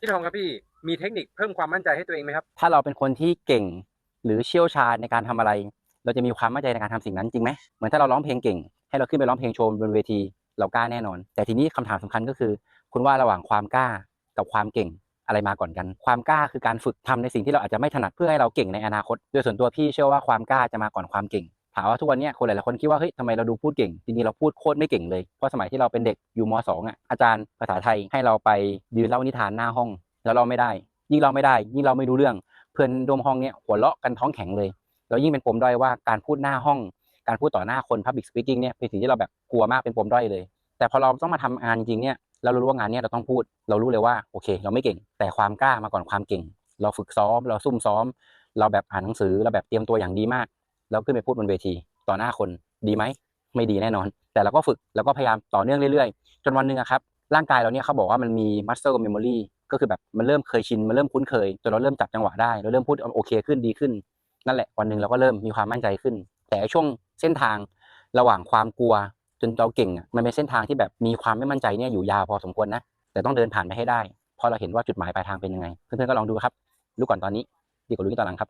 พี่ทองครับพี่มีเทคนิคเพิ่มความมั่นใจให้ตัวเองไหมครับ ถ้าเราเป็นคนที่เก่งหรือเชี่ยวชาญในการทำอะไร เราจะมีความมั่นใจในการทำสิ่งนั้นจริงไหมเหมือนถ้าเราร้องเพลงเก่ง ให้เราขึ้นไปร้องเพลงโชว์บนเวที เรากล้าแน่นอน แต่ทีนี้คำถามสำคัญก็คือ คุณว่าระหว่างความกล้ากับความเก่งอะไรมาก่อนกัน ความกล้าคือการฝึกทำในสิ่งที่เราอาจจะไม่ถนัดเพื่อให้เราเก่งในอนาคต โดยส่วนตัวพี่เชื่อว่าความกล้าจะมาก่อนความเก่ง ถามว่าทุกวันนี้คนหลายๆคนคิดว่าเฮ้ยทำไมเราดูพูดเก่งจริงๆเราพูดโคตรไม่เก่งเลยเพราะสมัยที่เราเป็นเด็กอยู่มสองอะอาจารย์ภาษาไทยให้เราไปยืนเล่านิทานหน้าห้อง แล้วเราไม่ได้ ยิ่งเราไม่ได้ ยิ่งเราไม่รู้เรื่อง เพื่อนร่วมห้องเนี้ยหัวเราะกันท้องแข็งเลยแล้วยิ่งเป็นปมด้อยว่าการพูดหน้าห้อง การพูดต่อหน้าคน Public Speaking เนี่ยเป็นสิ่งที่เราแบบกลัวมากเป็นปมด้อยเลย แต่พอเราต้องมาทำงานจริงๆเนี่ยเรารู้ว่างานเนี้ยเราต้องพูด เรารู้เลยว่าโอเค เราไม่เก่ง แต่ความกล้ามาก่อนความเก่ง เราฝึกซ้อม เราซุ่มซ้อม เราแบบอ่านหนังสือเราแบบเตรียมตัวอย่างดีมาก แล้วขึ้นไปพูดบนเวทีต่อหน้าคนดีไหมไม่ดีแน่นอน แต่เราก็ฝึกแล้วก็พยายามต่อเนื่องเรื่อยๆ จนวันหนึ่งครับร่างกายเราเนี่ยเขาบอกว่ามันมี muscle memory ก็คือแบบมันเริ่มเคยชินมันเริ่มคุ้นเคยจนเราเริ่มจับจังหวะได้เราเริ่มพูดโอเคขึ้นดีขึ้น นั่นแหละวันหนึ่งเราก็เริ่มมีความมั่นใจขึ้น แต่ช่วงเส้นทางระหว่างความกลัวจนเราเก่งมันเป็นเส้นทางที่แบบมีความไม่มั่นใจเนี่ยอยู่ยาวพอสมควรนะแต่ต้องเดินผ่านไปให้ได้พราะเราเห็นว่าจุดหมายปลายทางเป็นยังไง เพื่อนๆก็ลองดูครับรู้ก่อนตอนนี้ ดีกว่ารู้ตอนหลังครับ